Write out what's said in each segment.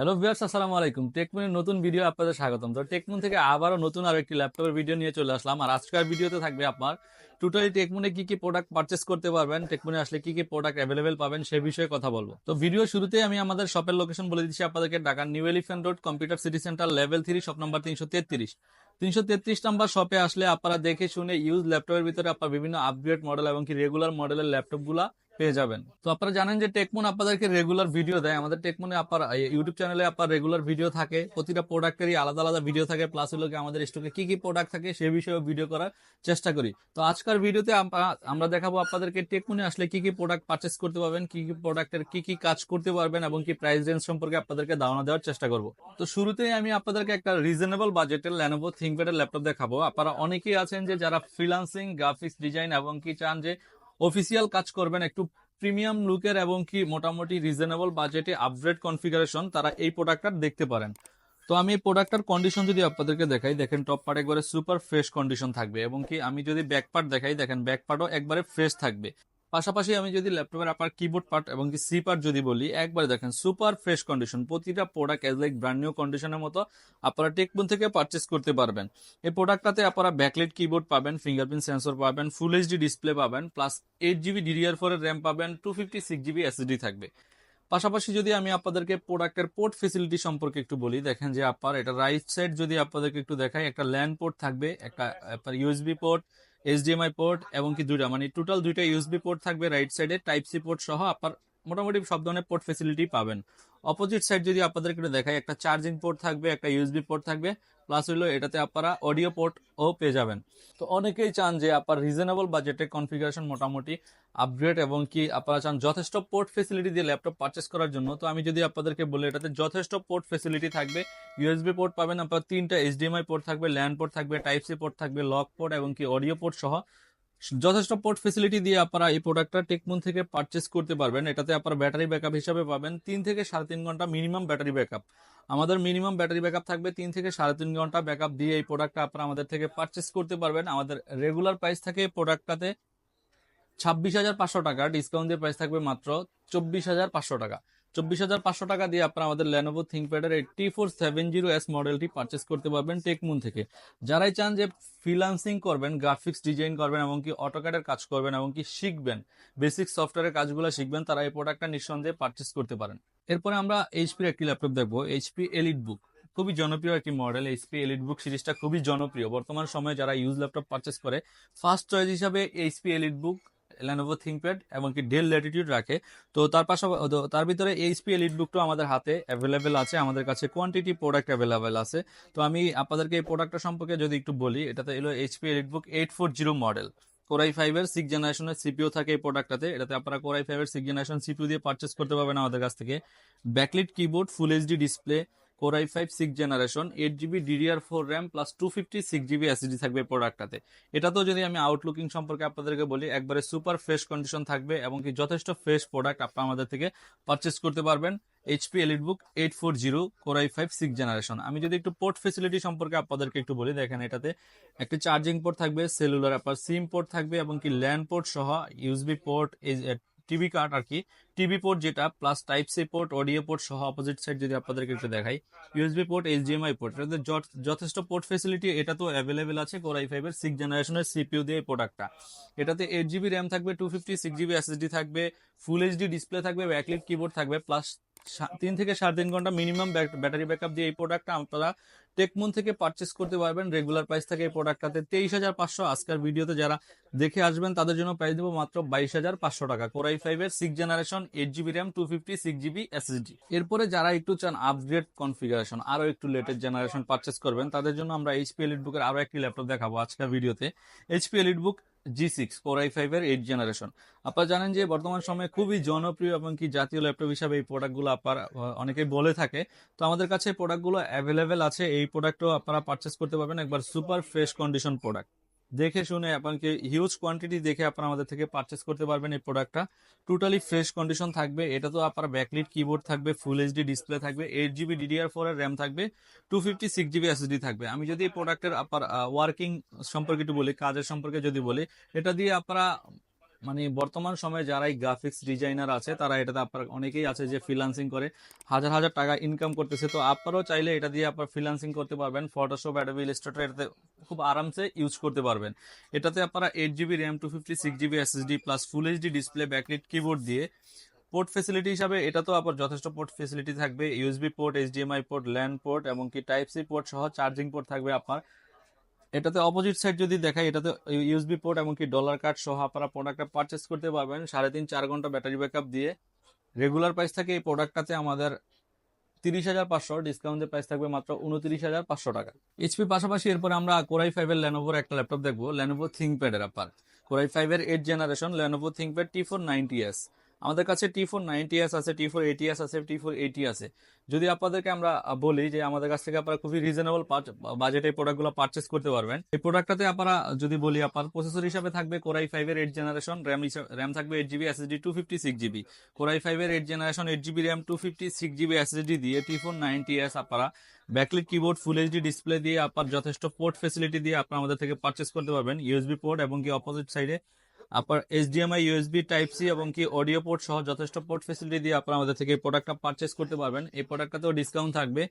Hello viewers, আসসালামু আলাইকুম। টেকমুনের নতুন ভিডিও আপনাদের স্বাগতম। তো টেকমুন থেকে আবারও নতুন আরও একটি ল্যাপটপের ভিডিও নিয়ে চলে আসলাম। আর আজকের ভিডিওতে থাকবে আপনার টোটালি টেকমুনে কি কি প্রোডাক্ট পারচেস করতে পারবেন, টেকমুনে আসলে কি কি প্রোডাক্ট অ্যাভেলেবেল পাবেন সে বিষয়ে কথা বলব। তো ভিডিও শুরুতে আমি আমাদের শপের লোকেশন বলে দিচ্ছি আপনাদেরকে, ঢাকার new elephant road computer city centre level three shop number তিনশো তেত্রিশ। তিনশো তেত্রিশ নাম্বার শপে আসলে আপনারা দেখে শুনে ইউজ ল্যাপটপের ভিতরে আপনার বিভিন্ন আপগ্রেড মডেল এবং কি রেগুলার মডেলের ল্যাপটপগুলা পেয়ে যাবেন। তো আপনারা জানেন যে টেকমন আপনাদেরকে রেগুলার ভিডিও দেয়। আমাদের টেকমনে আপনার ইউটিউব চ্যানেলে আপনার রেগুলার ভিডিও থাকে। প্রতিটা প্রোডাক্টেরই আলাদা আলাদা ভিডিও থাকে। প্লাস হলো আমাদের স্টকে কি কি প্রোডাক্ট থাকে সে বিষয়ে ভিডিও করার চেষ্টা করি। তো আজকের ভিডিওতে আমরা দেখাবো আপনাদেরকে টেকমনে আসলে কি কি প্রোডাক্ট পারচেস করতে পারবেন, কি কি প্রোডাক্টের কি কি কাজ করতে পারবেন এবং কি প্রাইস রেঞ্জ সম্পর্কে আপনাদেরকে ধারণা দেওয়ার চেষ্টা করব। তো শুরুতেই আমি আপনাদেরকে একটা রিজনেবল বাজেটের ল্যানোভো থিঙ্কপ্যাডের ল্যাপটপ দেখাবো। আপনারা অনেকেই আছেন যে যারা ফ্রিলান্সিং গ্রাফিক্স ডিজাইন এবং কি চান যে অফিসিয়াল কাজ করবেন একটু প্রিমিয়াম লুকের এবং কি মোটামুটি রিজনেবল বাজেটে আপগ্রেড কনফিগারেশন তারা এই প্রোডাক্টটা দেখতে পারেন। তো আমি এই প্রোডাক্টটার কন্ডিশন যদি আপনাদেরকে দেখাই, দেখেন টপ পার্ট একবারে সুপার ফ্রেশ কন্ডিশন থাকবে এবং কি আমি যদি ব্যাক পার্ট দেখাই, দেখেন ব্যাক পার্টও একবারে ফ্রেশ থাকবে। পাশাপাশি আমি যদি ল্যাপটপের আপনার কিবোর্ড পার্ট এবং কি সি পার্ট যদি বলি, একবারে দেখেন সুপার ফ্রেশ কন্ডিশন প্রতিটা product as like brand new কন্ডিশনের মতো আপনারা টেকবুন থেকে পারচেস করতে পারবেন। এই প্রোডাক্টটাতে আপনারা ব্যাকলেট কিবোর্ড পাবেন ফিঙ্গারপ্রিন্ট সেন্সর পাবেন ফুল এইচডি ডিসপ্লে পাবেন plus eight GB DDR four এর র্যাম পাবেন two fifty six GB SSD থাকবে। পাশাপাশি যদি আমি আপনাদেরকে প্রোডাক্টের পোর্ট ফেসিলিটি সম্পর্কে একটু বলি, দেখেন যে আপনার এটা রাইট সাইড যদি আপনাদেরকে একটু দেখাই, একটা ল্যান্ড পোর্ট থাকবে, একটা ইউএসবি পোর্ট এইচডিএমআই পোর্ট এবং কি দুইটা মানে টোটাল দুইটা ইউএসবি পোর্ট থাকবে রাইট সাইডে টাইপ সি পোর্ট সহ আপনার মোটামুটি সব ধরনের পোর্ট ফেসিলিটি পাবেন। অপোজিট সাইড যদি আপনাদের একটু দেখাই, একটা চার্জিং পোর্ট থাকবে, একটা ইউএসবি পোর্ট থাকবে প্লাস হইল এটাতে আপনারা অডিও পোর্ট ও পেয়ে যাবেন। তো অনেকেই চান যে আপনার রিজনেবল বাজেটে কনফিগারেশন মোটামুটি আপগ্রেড এবং কি আপনারা চান যথেষ্ট পোর্ট ফেসিলিটি দিয়ে ল্যাপটপ পারচেস করার জন্য। তো আমি যদি আপনাদেরকে বলি, এটাতে যথেষ্ট পোর্ট ফেসিলিটি থাকবে। ইউএসবি পোর্ট পাবেন আপনার তিনটা এইচডিএমআই পোর্ট থাকবে ল্যান্ড পোর্ট থাকবে টাইপ সি পোর্ট থাকবে লক পোর্ট এবং কি অডিও পোর্ট সহ। যথেষ্ট পোর্ট ফেসিলিটি দিয়ে আপনারা এই প্রোডাক্টটা টেকমুন থেকে পারচেস করতে পারবেন। এটাতে আপনারা ব্যাটারি ব্যাকআপ হিসাবে পাবেন তিন থেকে সাড়ে তিন ঘণ্টা মিনিমাম ব্যাটারি ব্যাকআপ আমাদের মিনিমাম ব্যাটারি ব্যাকআপ থাকবে তিন থেকে সাড়ে তিন ঘণ্টা ব্যাকআপ দিয়ে এই প্রোডাক্টটা আপনারা আমাদের থেকে পারচেস করতে পারবেন। আমাদের রেগুলার প্রাইস থাকে এই প্রোডাক্টটাতে ছাব্বিশ হাজার পাঁচশো টাকা ডিসকাউন্ট দিয়ে প্রাইস থাকবে মাত্র চব্বিশ হাজার পাঁচশো টাকা। চব্বিশ হাজার পাঁচশো টাকা দিয়ে আপনারা আমাদের ল্যানোভো থিঙ্কপ্যাডের এই T four seven zero S মডেলটি পারচেস করতে পারবেন টেকমুন থেকে। যারাই চান যে ফ্রিলান্সিং করবেন গ্রাফিক্স ডিজাইন করবেন এবং কি অটোক্যাডের কাজ করবেন এবং কি শিখবেন বেসিক সফটওয়্যারের কাজগুলো শিখবেন, তারা এই প্রোডাক্টটা নিঃসন্দেহে পারচেস করতে পারেন। এরপরে আমরা এইচপির একটি ল্যাপটপ দেখব এইচপি এলিট বুক খুবই জনপ্রিয় একটি মডেল এইচপি এলিট বুক সিরিজটা খুবই জনপ্রিয়। বর্তমান সময়ে যারা ইউজ ল্যাপটপ পারচেস করে ফার্স্ট চয়েস হিসাবে HP Elite Book Lenovo ThinkPad এবং কি ডেল ল্যাটিটিউড রাখে। তো তার পাশাপাশি তার ভিতরে এইচপি এলিট বুকটাও আমাদের হাতে অ্যাভেলেবেল আছে, আমাদের কাছে কোয়ান্টিটি প্রোডাক্ট অ্যাভেলেবেল আছে। তো আমি আপনাদেরকে এই প্রোডাক্টটা সম্পর্কে যদি একটু বলি, এটাতে এলো HP EliteBook eight four zero model core i ফাইভের সিক্স জেনারেশনের সিপিও থাকে এই প্রোডাক্টটাতে এটাতে আপনারা কোরাই ফাইভের সিক্স জেনারেশন সিপিও দিয়ে পারচেস করতে পারবেন আমাদের কাছ থেকে। Backlit keyboard full HD display core i five six generation eight GB DDR four RAM plus two fifty six GB SSD থাকবে প্রোডাক্টটাতে এটাতেও যদি আমি আউটলুকিং সম্পর্কে আপনাদেরকে বলি, একবারে সুপার ফ্রেশ কন্ডিশন থাকবে এবং কি যথেষ্ট ফ্রেশ প্রোডাক্ট আপনারা আমাদের থেকে পারচেস করতে পারবেন। HP Elite Book eight four zero core i five six generation আমি যদি একটু পোর্ট ফেসিলিটি সম্পর্কে আপনাদেরকে একটু বলি, দেখেন এটাতে একটি চার্জিং পোর্ট থাকবে সেলুলার আপনার সিম পোর্ট থাকবে এবং কি ল্যান্ড পোর্ট সহ ইউএসবি পোর্ট টিভি কার্ড আর কি। টিভি পোর্ট যেটা plus type C port audio port সহ অপোজিট সাইড যদি আপনাদেরকে একটু দেখাই ইউএসবি পোর্ট এইচডিএমআই পোর্ট এটাতে যথেষ্ট পোর্ট ফেসিলিটি এটা তো অ্যাভেলেবেল আছে কোরাই ফাইভের সিক্স জেনারেশনের সিপিউ দিয়ে এই প্রোডাক্টটা এটাতে এইট জিবি র্যাম থাকবে two fifty six GB SSD থাকবে ফুল এইচডি ডিসপ্লে থাকবে ব্যাকলিট কিবোর্ড থাকবে প্লাস তিন থেকে সাড়ে তিন ঘণ্টা মিনিমাম ব্যাটারি ব্যাকআপ দিয়ে এই প্রোডাক্টটা আপনারা টেকমুন থেকে পারচেস করতে পারবেন। রেগুলার প্রাইস থাকে এই প্রোডাক্টটাতে তেইশ হাজার পাঁচশো আজকের ভিডিওতে যারা দেখে আসবেন, তাদের জন্য প্রাইস দেবো মাত্র বাইশ হাজার পাঁচশো টাকা। কোরাই ফাইভের six generation eight GB RAM two fifty six GB SSD এরপরে যারা একটু চান আপগ্রেড কনফিগারেশন আরও একটু লেটেস্ট জেনারেশন পারচেস করবেন, তাদের জন্য আমরা এইচপি এলিট বুকের আরও একটি ল্যাপটপ দেখাবো আজকের ভিডিওতে। HP Elite Book G six core i five এর এইট জেনারেশন আপনার জানেন যে বর্তমান সময়ে খুবই জনপ্রিয় এবং কি জাতীয় ল্যাপটপ হিসাবে এই প্রোডাক্টগুলো আপনারা অনেকেই বলে থাকে। তো আমাদের কাছে প্রোডাক্টগুলো অ্যাভেলেবেল আছে। এই প্রোডাক্টও আপনারা পারচেস করতে পারবেন একবার সুপার ফ্রেশ কন্ডিশন প্রোডাক্ট দেখে শুনে আপনাকে হিউজ কোয়ান্টিটি দেখে আপনারা আমাদের থেকে পারচেস করতে পারবেন এই প্রোডাক্টটা টোটালি ফ্রেশ কন্ডিশন থাকবে। এটা তো আপনার ব্যাকলিট কিবোর্ড থাকবে ফুল এইচডি ডিসপ্লে থাকবে এইট জিবি ডিডিআর ফোর এর র্যাম থাকবে two fifty six GB SSD থাকবে। আমি যদি এই প্রোডাক্টের আপনার ওয়ার্কিং সম্পর্কে একটু বলি, কাজের সম্পর্কে যদি বলি, এটা দিয়ে আপনারা মানে বর্তমান সময়ে যারা এই গ্রাফিক্স ডিজাইনার আছে, তারা এটাতে আপনার অনেকেই আছে যে ফ্রিলান্সিং করে। হাজার হাজার টাকা ইনকাম করতেছে। তো আপনারাও চাইলে এটা দিয়ে আপনার ফ্রিলান্সিং করতে পারবেন। ফটোশপ অ্যাডোবি ইলাস্ট্রেটর এটাতে খুব আরামসে ইউজ করতে পারবেন। এটাতে আপনারা eight GB RAM two fifty six GB SSD plus full HD display backlit keyboard দিয়ে পোর্ট ফেসিলিটি হিসাবে এটা তো আপনার যথেষ্ট পোর্ট ফেসিলিটি থাকবে। USB port HDMI port LAN port এবং কি টাইপ সি পোর্ট সহ চার্জিং পোর্ট থাকবে আপনার। এটাতে অপোজিট সাইড যদি দেখাই, এটাতে ইউএসবি পোর্ট এমনকি ডলার কার্ড সহ আপনারা প্রোডাক্টটা পারচেস করতে পারবেন। সাড়ে তিন, চার ঘণ্টা ব্যাটারি ব্যাকআপ দিয়ে। রেগুলার প্রাইস থাকে এই প্রোডাক্টটাতে আমাদের তিরিশ হাজার পাঁচশো ডিসকাউন্টের প্রাইস থাকবে মাত্র উনত্রিশ হাজার পাঁচশো টাকা। এইচপি পাশাপাশি এরপরে আমরা কোরাই ফাইভের ল্যানোভোর একটা ল্যাপটপ দেখব ল্যানোভো থিঙ্কপ্যাডের আপনার কোরাই ফাইভের eight generation Lenovo ThinkPad T four ninety S আমাদের কাছে টি ফোর নাইনটি এস আছে টি ফোর এইটি এস আছে টি ফোর এইটি আছে। যদি আপনাদেরকে আমরা বলি যে আমাদের কাছ থেকে আপনারা খুবই রিজনেবল বাজেটে এই প্রোডাক্টগুলো পারচেস করতে পারবেন, এই প্রোডাক্টটাতে আপনারা যদি বলি আপনার প্রসেসর হিসাবে থাকবে কোরাই ফাইভের এইট জেনারেশন র্যাম র্যাম থাকবে eight GB SSD two fifty six GB core i ফাইভের eight generation eight GB RAM two fifty six GB SSD দিয়ে টি ফোর নাইনটি এস আপনারা backlit keyboard full HD display দিয়ে আপনার যথেষ্ট port facility দিয়ে আপনার আমাদের থেকে পারচেস করতে পারবেন ইউএসবি পোর্ট এবং কি অপোজিট সাইডে আপনার এইচডিএমআই ইউএসবি টাইপ সি এবং কি অডিও পোর্ট সহ যথেষ্ট পোর্ট ফেসিলিটি দিয়ে আপনারা আমাদের থেকে এই প্রোডাক্টটা পারচেস করতে পারবেন। এই প্রোডাক্টটাতেও ডিসকাউন্ট থাকবে।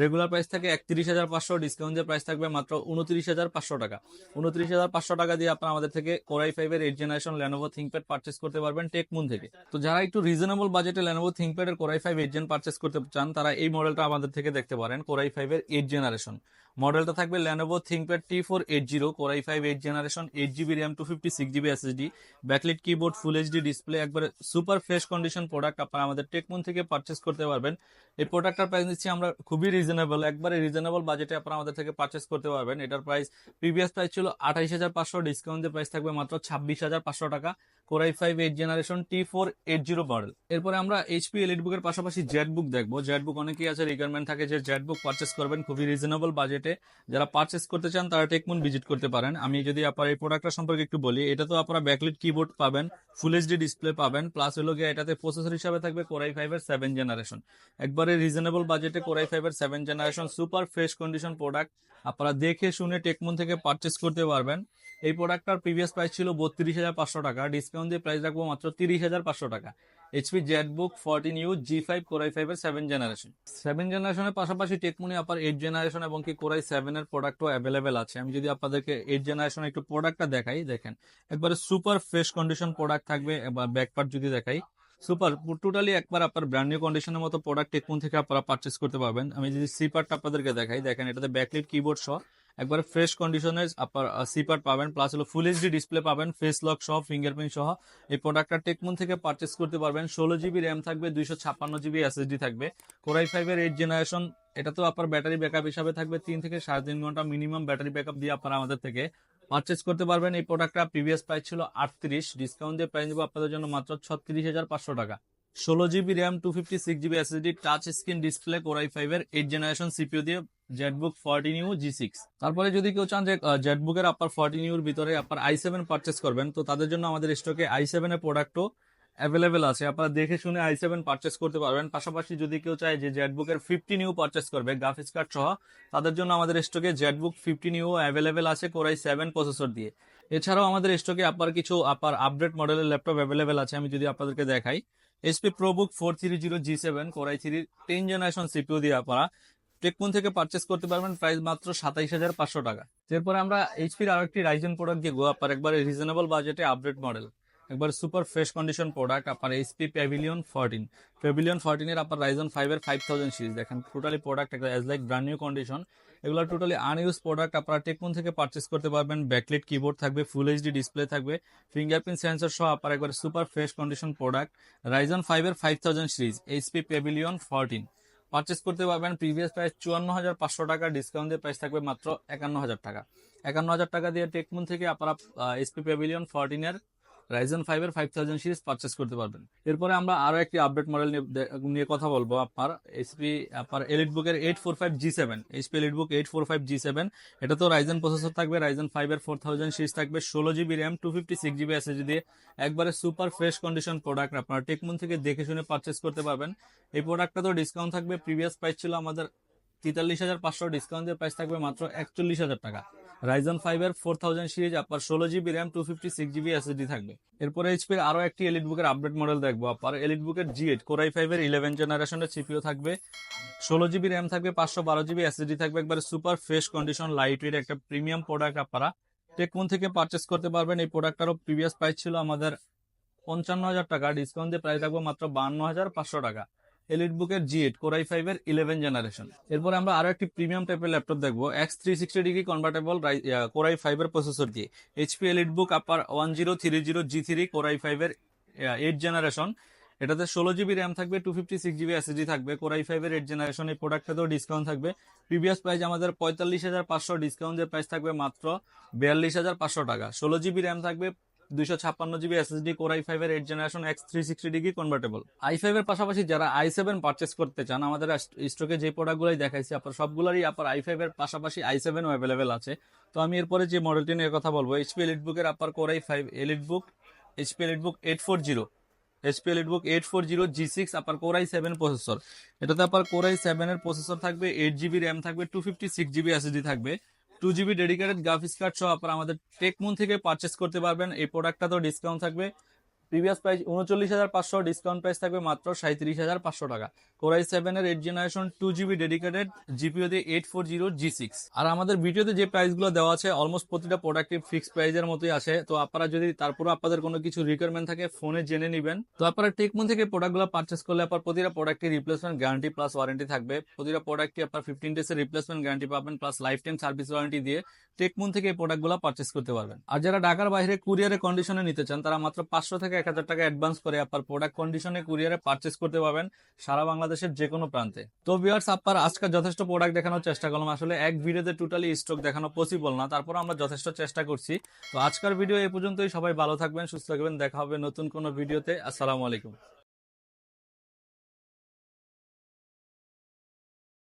রেগুলার প্রাইস থাকে একত্রিশ হাজার পাঁচশো ডিসকাউন্টের প্রাইস থাকবে মাত্র উনত্রিশ হাজার পাঁচশো টাকা। উনত্রিশ হাজার পাঁচশো টাকা দিয়ে আপনারা আমাদের থেকে কোরাই ফাইভের eight generation Lenovo ThinkPad purchase করতে পারবেন টেকমুন থেকে। তো যারা একটু রিজনেবল বাজেটে Lenovo থিঙ্কপ্যাডের core i five eight gen purchase করতে চান, তারা এই মডেলটা আমাদের থেকে দেখতে পারেন কোরাই ফাইভের এইট জেনারেশন মডেলটা থাকবে Lenovo ThinkPad T four eight zero core i five eight generation eight GB RAM two fifty six GB SSD backlit keyboard full HD display একবারে সুপার ফ্রেশ কন্ডিশন প্রোডাক্ট আপনারা আমাদের টেকমুন থেকে purchase করতে পারবেন। এই প্রোডাক্টটার price দিচ্ছি আমরা খুবই রিজনেবল একবারে রিজনেবল বাজেটে আপনারা আমাদের থেকে পারচেস করতে পারবেন। এটার প্রাইস প্রিভিয়াস প্রাইস ছিল আঠাইশ হাজার পাঁচশো ডিসকাউন্টের প্রাইস থাকবে মাত্র ছাব্বিশ হাজার পাঁচশো টাকা। Core i five eight generation T four eight zero model এরপরে আমরা এইচপি এলিট বুকের পাশাপাশি জেড বুক দেখব। জেড বুক অনেকেই আছে রিকোয়ারমেন্ট থাকে যে জেড বুক পার্চেস করবেন খুবই রিজনেবল বাজেটে যারা পার্চেস করতে চান, তারা টেকমুন ভিজিট করতে পারেন। আমি যদি আপনার এই প্রোডাক্টটা সম্পর্কে একটু বলি, এটা তো আপনারা ব্যাকলিট কিবোর্ড পাবেন। ফুল এইচডি ডিসপ্লে পাবেন প্লাস হলো গিয়ে এটাতে প্রসেসর হিসাবে থাকবে কোরাই ফাইভের সেভেন জেনারেশন একবারে রিজনেবল বাজেটে কোরাই ফাইভের seven generation super fresh condition product আপনারা দেখে শুনে টেকমন থেকে পারচেস করতে পারবেন। এই প্রোডাক্টটার প্রিভিয়াস প্রাইস ছিল বত্রিশ হাজার পাঁচশো টাকা। ডিসকাউন্ট দিয়ে প্রাইস রাখব মাত্র তিরিশ হাজার পাঁচশো টাকা। HP ZBook fourteen U G five core i five এর সেভেন জেনারেশন সেভেন জেনারেশনের পাশাপাশি টেকমুনি আপনার এইট জেনারেশন এবং কি কোরাই সেভেন এর প্রোডাক্টও অ্যাভেলেবেল আছে। আমি যদি আপনাদেরকে এইট জেনারেশন একটু প্রোডাক্টটা দেখাই, দেখেন, একবারে সুপার ফ্রেশ কন্ডিশন প্রোডাক্ট থাকবে ব্যাক পার্ট যদি দেখাই সুপার টোটালি একবার আপনার ব্র্যান্ড নিউ কন্ডিশনের মতো প্রোডাক্ট টেকমুন থেকে আপনারা পারচেস করতে পারবেন। আমি যদি সি পার্টটা আপনাদেরকে দেখাই, দেখেন, এটাতে ব্যাকলিট কিবোর্ড সহ একবার ফ্রেশ কন্ডিশনের আপনার সি পার্ট পাবেন প্লাস হলো ফুল এইচডি ডিসপ্লে পাবেন ফেস লক সহ ফিঙ্গারপ্রিন্ট সহ। এই প্রোডাক্টটা টেকমুন থেকে পারচেস করতে পারবেন। ষোলো জিবি র্যাম থাকবে, দুইশো ছাপ্পান্ন জিবি এসএসডি থাকবে। কোরাই ফাইভের এইট জেনারেশন এটা তো আপনার ব্যাটারি ব্যাকআপ হিসাবে থাকবে। তিন থেকে সাড়ে তিন ঘণ্টা মিনিমাম ব্যাটারি ব্যাকআপ দিয়ে আপনারা আমাদের থেকে পারচেস করতে পারবেন। এই প্রোডাক্টটা প্রিভিয়াস প্রাইস ছিল আটত্রিশ। ডিসকাউন্ট দিয়ে প্রাইস দেবো আপনাদের জন্য মাত্র ছত্রিশ হাজার পাঁচশো টাকা। ষোলো GB RAM two fifty six GB SSD touch screen display core i ফাইভের এইট জেনারেশন সিপিও দিয়ে ZBook fourteen U G six তারপরে যদি কেউ চান যে জেটবুকের আপনার ফোরটিন ইউর ভিতরে আপনার আই সেভেন পারচেস করবেন, তো তাদের জন্য আমাদের স্টকে আই সেভেন এর প্রোডাক্টও অ্যাভেলেবেল আছে। আপনারা দেখে শুনে আই সেভেন পারচেস করতে পারবেন। পাশাপাশি যদি কেউ চায় যে জেটবুকের ফিফটিন ইউ পারচেস করবে গ্রাফিক্স কার্ড সহ, তাদের জন্য আমাদের স্টকে জেটবুক ফিফটিন ইউ অ্যাভেলেবেল আছে কোরাই সেভেন প্রসেসর দিয়ে। এছাড়াও আমাদের স্টকে আপনার কিছু আপার আপডেট মডেলের ল্যাপটপ অ্যাভেলেবেল আছে, আমি যদি আপনাদেরকে দেখাই। HP ProBook four three zero G seven core i three ten generation CPU দিয়ে আপনারা টেকমুন থেকে পারচেস করতে পারবেন প্রাইস মাত্র সাতাইশ হাজার পাঁচশো টাকা। এরপরে আমরা এইচপির আরেকটি রাইজন প্রোডাক্ট দিয়ে আপনার একবারে রিজনেবল বাজেটে আপডেট মডেল একবার সুপার ফ্রেশ কন্ডিশন প্রোডাক্ট আপনার HP Pavilion fourteen Pavilion fourteen এর আপনার রাইজন ফাইভ এর ফাইভ থাউজেন্ড সিরিজ দেখেন টোটালি প্রোডাক্ট একটা as like brand new condition এগুলো টোটালি আনইউজ প্রোডাক্ট আপনারা টেকমুন থেকে পারচেস করতে পারবেন। ব্যাকলেট কিবোর্ড থাকবে ফুল এইচডি ডিসপ্লে থাকবে। ফিঙ্গারপ্রিন্ট সেন্সর সহ আপনার একবার super fresh condition product Ryzen five এর five thousand series HP Pavilion fourteen purchase করতে পারবেন প্রিভিয়াস প্রাইস চুয়ান্ন হাজার পাঁচশো টাকা ডিসকাউন্ট দিয়ে প্রাইস থাকবে মাত্র একান্ন হাজার টাকা। একান্ন হাজার টাকা দিয়ে টেকমুন থেকে আপনারা এসপি প্যাভিলিয়ন ফোরটিন এর রাইজন ফাইভ এর ফাইভ থাউজেন্ড সিরিজ পারচেস করতে পারবেন। এরপরে আমরা আরও একটি আপডেট মডেল নিয়ে কথা বলব। আপনার এসপি আপনার এলিট বুকের eight four five G seven HP Elite Book eight four five G seven এটা তো রাইজন প্রসেসর থাকবে রাইজন ফাইভ এর ফোর থাউজেন্ড সিরিজ থাকবে, ষোলো GB RAM two fifty six GB SSD দিয়ে একবারে সুপার ফ্রেশ কন্ডিশন প্রোডাক্ট আপনার টেকমুন থেকে দেখে শুনে পারচেস করতে পারবেন। এই প্রোডাক্টটা তো ডিসকাউন্ট থাকবে। প্রিভিয়াস প্রাইস ছিল আমাদের তেতাল্লিশ হাজার পাঁচশো ডিসকাউন্টের প্রাইস থাকবে মাত্র একচল্লিশ হাজার টাকা। রাইজন ফাইভ এর ফোর থাউজেন্ড সিরিজ আপনার ষোলো GB RAM two fifty six GB SSD থাকবে। এরপরে এইচপির আরও একটি এলিট বুকের আপডেট মডেল দেখব আপনার এলিট বুকের G eight core i five এর ইলেভেন জেনারেশনের সিপিও থাকবে। ষোলো জিবি র্যাম থাকবে, পাঁচশো বারো জিবি এসএসডি থাকবে, একবারে super fresh condition light weight একটা প্রিমিয়াম প্রোডাক্ট আপনারা টেকমন থেকে পারচেস করতে পারবেন, এই প্রোডাক্টটারও প্রিভিয়াস প্রাইস ছিল আমাদের পঞ্চান্ন হাজার টাকা ডিসকাউন্ট দিয়ে প্রাইস থাকবে মাত্র বান্ন হাজার পাঁচশো টাকা। এলিট বুকের G eight core i five এর ইলেভেন জেনারেশন এরপরে আমরা আরও একটি প্রিমিয়াম টাইপের ল্যাপটপ দেখব। X three sixty degree convertible core i five এর প্রসেসর দিয়ে। HP Elite Book upper one zero three zero G three core i five এর এইট জেনারেশন এটাতে ষোলো জিবি র্যাম থাকবে two fifty six GB SSD থাকবে core i five এর eight generation এই প্রোডাক্টটাতেও ডিসকাউন্ট থাকবে। প্রিভিয়াস প্রাইস আমাদের পঁয়তাল্লিশ হাজার পাঁচশো ডিসকাউন্টের প্রাইস থাকবে মাত্র বিয়াল্লিশ হাজার পাঁচশো টাকা। ষোলো জিবি র্যাম থাকবে দুইশো ছাপ্পান্ন GB SSD core i five এর eight generation X three sixty degree convertible i five এর পাশাপাশি যারা আই সেভেন পার্চেস করতে চান, আমাদের স্টকে যে প্রোডাক্টগুলোই দেখাইছি, আপনার সবগুলোরই আপনার আই ফাইভ এর পাশাপাশি আই সেভেনও অ্যাভেলেবেল আছে। তো আমি এরপরে যে মডেলটি নিয়ে কথা বলব এইচপি এলিট বুকের আপনার core i five Elite Book HP Elite Book eight four zero HP Elite Book eight four zero G six আপনার কোর আই সেভেন প্রসেসর এটাতে আপনার কোর আই সেভেন এর প্রসেসর থাকবে এইট জিবি র্যাম থাকবে two fifty six GB SSD থাকবে। Two GB dedicated graphics card সহ আপনারা আমাদের টেকমুন থেকে পারচেস করতে পারবেন। এই প্রোডাক্টটা তো ডিসকাউন্ট থাকবে। প্রিভিয়াস প্রাইস উনচল্লিশ হাজার পাঁচশো, ডিসকাউন্ট প্রাইস থাকবে মাত্র সাঁত্রিশ হাজার পাঁচশো টাকা। কোরাই সেভেন এর eight generation two GB dedicated GPU দিয়ে eight four zero G six আর আমাদের ভিডিওতে যে প্রাইসগুলো দেওয়া আছে অলমোস্ট প্রতিটা প্রোডাক্টের ফিক্সড প্রাইসের মতোই আছে তো আপনারা যদি তারপরে আপনাদের কোনো কিছু রিকোয়ারমেন্ট থাকে ফোনে জেনে নেবেন। তো আপনারা টেকমুন থেকে প্রোডাক্টগুলো পারচেস করলে আপনার প্রতিটা প্রোডাক্টের রিপ্লেসমেন্ট গ্যারান্টি প্লাস ওয়ারেন্টি থাকবে। প্রতিটা প্রোডাক্টটি আপনার ফিফটিন ডেজের রিপ্লেসমেন্ট গ্যারান্টি পাবেন plus life time service warranty দিয়ে টেকমুন থেকে এই প্রোডাক্টগুলো পারচেস করতে পারবেন। আর যারা ঢাকার বাইরে কুরিয়ারে কন্ডিশনে নিতে চান, তারা মাত্র পাঁচশো থেকে এক হাজার টাকা অ্যাডভান্স করে আপনার প্রোডাক্ট কন্ডিশনে কুরিয়ারে পারচেস করতে পারবেন সারা বাংলাদেশের যে কোনো প্রান্তে। তো ভিউয়ার্স আপনার আজকাল যথেষ্ট প্রোডাক্ট দেখানোর চেষ্টা করলাম। আসলে এক ভিডিওতে টোটালি স্টক দেখানো পসিবল না। তারপর আমরা যথেষ্ট চেষ্টা করছি। তো আজকের ভিডিও এই পর্যন্তই। সবাই ভালো থাকবেন, সুস্থ থাকবেন। দেখা হবে নতুন কোনো ভিডিওতে আসসালামু আলাইকুম।